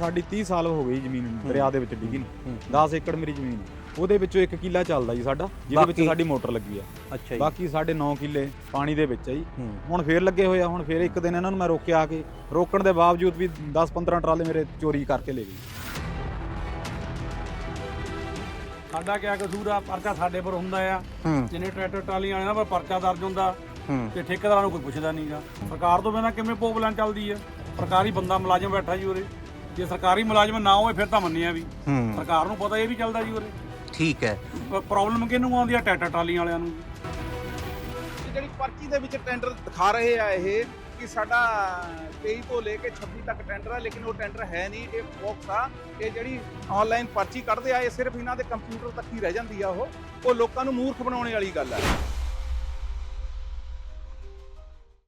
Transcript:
ਸਾਡੀ 30 ਸਾਲ ਹੋ ਗਈ ਜ਼ਮੀਨ ਦਰਿਆ ਦੇ ਵਿੱਚ ਡਿੱਗੀ ਨੂੰ। 10 ਏਕੜ ਮੇਰੀ ਜ਼ਮੀਨ ਹੈ। ਉਹਦੇ ਵਿੱਚੋਂ ਇੱਕ ਕਿੱਲਾ ਚੱਲਦਾ ਜੀ ਸਾਡਾ ਜਿਹਦੇ ਵਿੱਚ ਬਾਕੀ? ਸਾਡੀ ਮੋਟਰ ਲੱਗੀ ਆ। ਅੱਛਾ ਜੀ। ਬਾਕੀ ਸਾਡੇ 9 ਕਿੱਲੇ ਪਾਣੀ ਦੇ ਵਿੱਚ ਆ ਜੀ। ਹੂੰ। ਹੁਣ ਫੇਰ ਲੱਗੇ ਹੋਏ ਆ ਹੁਣ ਫੇਰ ਇੱਕ ਦਿਨ ਇਹਨਾਂ ਨੂੰ ਮੈਂ ਰੋਕਿਆ ਆ ਕੇ ਰੋਕਣ ਦੇ ਬਾਵਜੂਦ ਵੀ 10-15 ਟਰਾਲੇ ਮੇਰੇ ਚੋਰੀ ਕਰਕੇ ਲੈ ਗਏ। ਸਾਡਾ ਕਿਆ ਕਸੂਰ ਆ ਪਰਚਾ ਸਾਡੇ ਪਰ ਹੁੰਦਾ ਆ। ਹੂੰ। ਜਿੰਨੇ ਟਰੈਕਟਰ ਟਰਾਲੀਆਂ ਵਾਲਿਆਂ ਦਾ ਪਰਚਾ ਦਰਜ ਹੁੰਦਾ। ਹੂੰ। ਤੇ ਠੇਕੇਦਾਰਾਂ ਨੂੰ ਕੋਈ ਪੁੱਛਦਾ ਨਹੀਂਗਾ ਸਰਕਾਰ ਤੋਂ ਬਿਨਾਂ ਕਿਵੇਂ ਪੋਪਲਾਨ ਚੱਲਦੀ ਆ? ਸਰਕਾਰੀ ਬੰਦਾ ਮੁਲਾਜ਼ਮ ਬੈਠਾ ਜੀ ਉਰੇ। ਜੇ ਸਰਕਾਰੀ ਮੁਲਾਜ਼ਮ ਨਾ ਹੋਵੇ ਫਿਰ ਤਾਂ ਮੰਨਿਆ ਵੀ। ਹੂੰ। ਸਰਕਾਰ ਨੂੰ ਪਤਾ ਇਹ ਵੀ ਚੱਲਦਾ ਜੀ ਉਰੇ। ਠੀਕ ਹੈ। ਪ੍ਰੋਬਲਮ ਕਿਹਨੂੰ ਆਉਂਦੀ ਆ? ਟਰੈਕਟਰ ਟਰਾਲੀਆਂ ਵਾਲਿਆਂ ਨੂੰ। ਇਹ ਜਿਹੜੀ ਪਰਚੀ ਦੇ ਵਿੱਚ ਟੈਂਡਰ ਦਿਖਾ ਰਹੇ ਆ ਇਹ ਕਿ ਸਾਡਾ 23 ਤੋਂ ਲੈ ਕੇ 26 ਤੱਕ ਟੈਂਡਰ ਆ ਲੇਕਿਨ ਉਹ ਟੈਂਡਰ ਹੈ ਨਹੀਂ ਇਹ ਬਾਕਸ ਆ। ਇਹ ਜਿਹੜੀ ਆਨਲਾਈਨ ਪਰਚੀ ਕੱਢਦੇ ਆ ਇਹ ਸਿਰਫ ਇਹਨਾਂ ਦੇ ਕੰਪਿਊਟਰ ਤੱਕ ਹੀ ਰਹਿ ਜਾਂਦੀ ਆ ਉਹ। ਉਹ ਲੋਕਾਂ ਨੂੰ ਮੂਰਖ ਬਣਾਉਣ ਵਾਲੀ ਗੱਲ ਆ।